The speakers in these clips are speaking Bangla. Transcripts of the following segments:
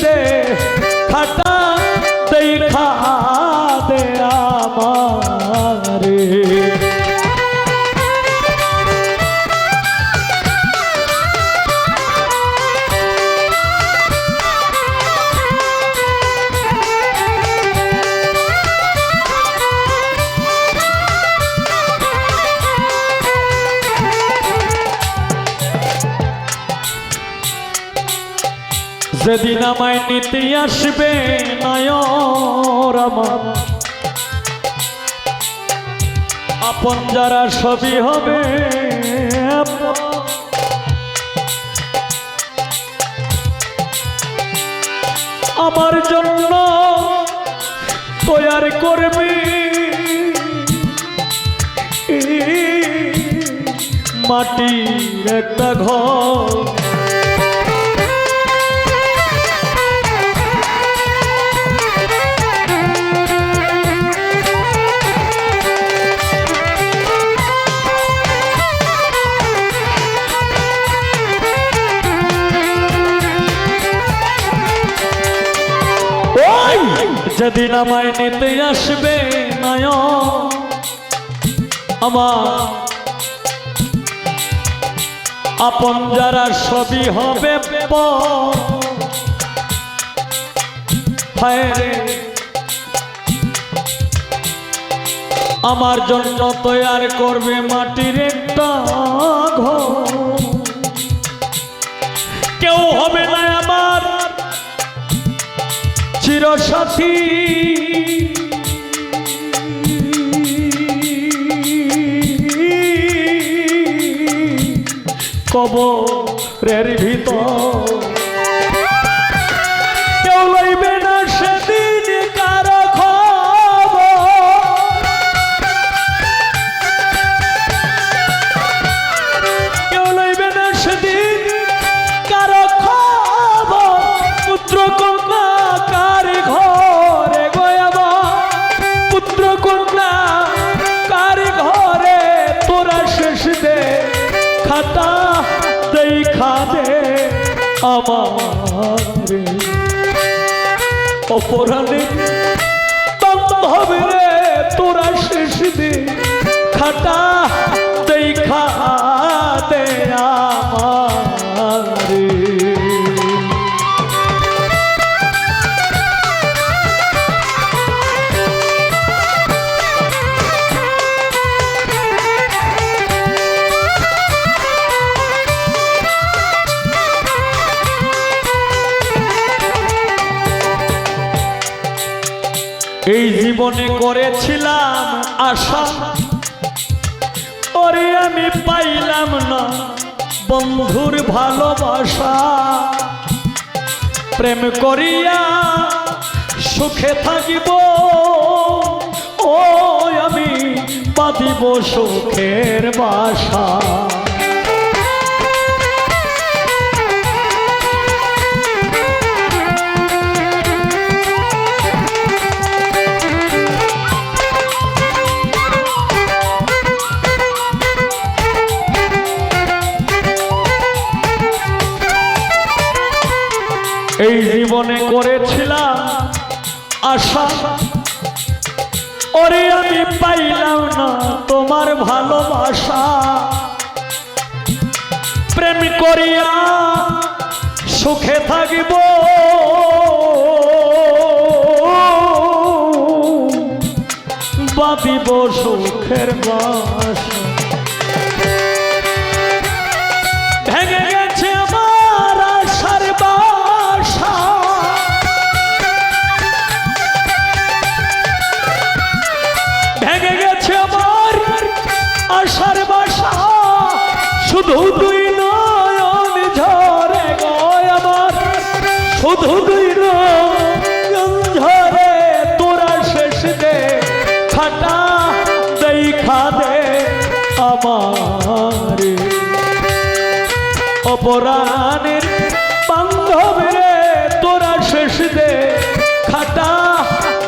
শেষ যেদিন আমায় নিতে আসবে নয়র আমার। আপন যারা সবই হবে। আমার জন্য তৈয়ার করবি। মাটির একটা ঘর। যেদিন আমায় নিতে আসবে নয় আমার আপন যারা সবই হবে। আমার জন্য তৈয়ার করবে মাটির একটা ঘর কেউ হবে না আমার চিরসাথী কবরের ভিতর খাতা দে আমার অপরাধে হবে রে তোরা শেষ দিন খাটা দেখা দে আমারে এই জীবনে করেছিলাম আশা। ওরে আমি পাইলাম না বন্ধুর ভালোবাসা। প্রেম করিয়া সুখে থাকিব ও আমি বাঁধিব সুখের বাসা। এই জীবনে করেছিলাম আশা। ওরে আমি পাইলাম না তোমার ভালোবাসা। প্রেম করিয়া সুখে থাকিব। বাঁধিব সুখের বাসা। শুধু দুই নয়ন ঝরে গয় আমার। শুধু দুই নয়ন ঝরে তোরা শেষ দে, ছাটা দেখা দে আমার। অপরাণের বান্ধবরে তোরা শেষ দে খাটা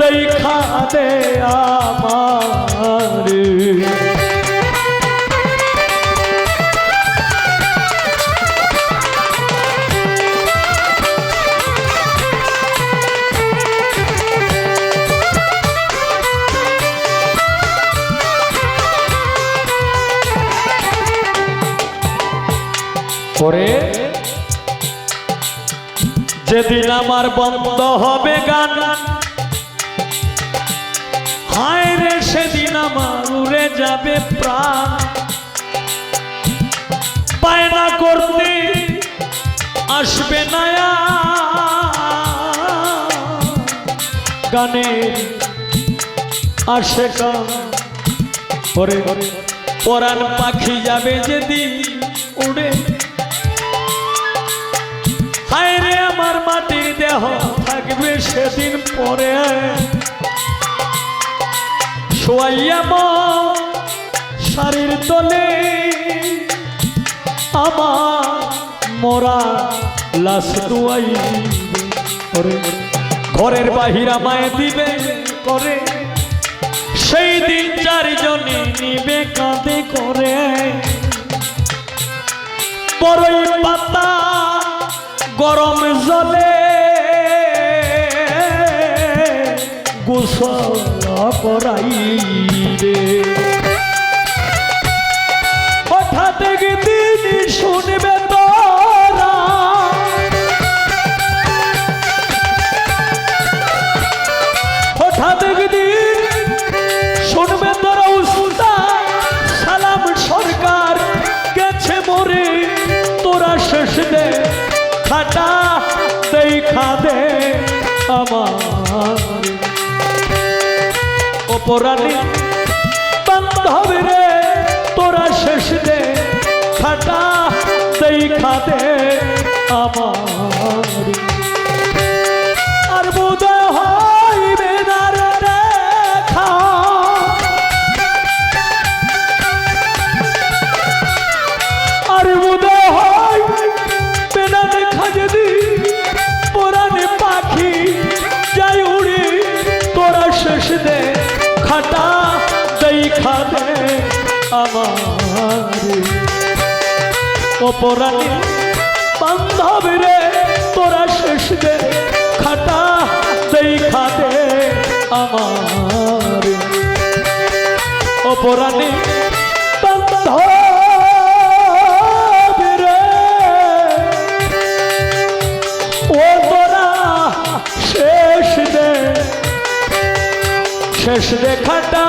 দেখা দে আমার। করে যেদিন আমার বন্ধ হবে গান, হায় রে সেদিন আমার উড়ে যাবে প্রাণ। বায়না করতে আসবে না গানে আসে ওরে পরাণ পাখি যাবে যেদিন উড়ে থাকবে সেদিন পরে। শোয়াইয়া শাড়ির তলে আমার মোরা লাশ ঘরের বাহিরা মায়ে দিবে, করে। সেই দিন চারজনে নিবে, কাঁদে, করে। বড়ই পাতা গরম জলে গোসল করাই রে হঠাৎ দিন শুনবে তোরা, হঠাৎ দিন শুনবে তোরা উস্তা সালাম সরকার গেছে মরে, তোরা শেষ দে, খাটা, দেখা দে আমার। অপরাণী বান্ধব রে তোরা শেষ দে খাটা সেই খাতে আমার। খাটা দেখা দে আমার। অপরাণী বান্ধব রে, তোরা শেষ দে। খাটা দেখা দে আমার। অপরাধী বান্ধব শেষ দেখাটা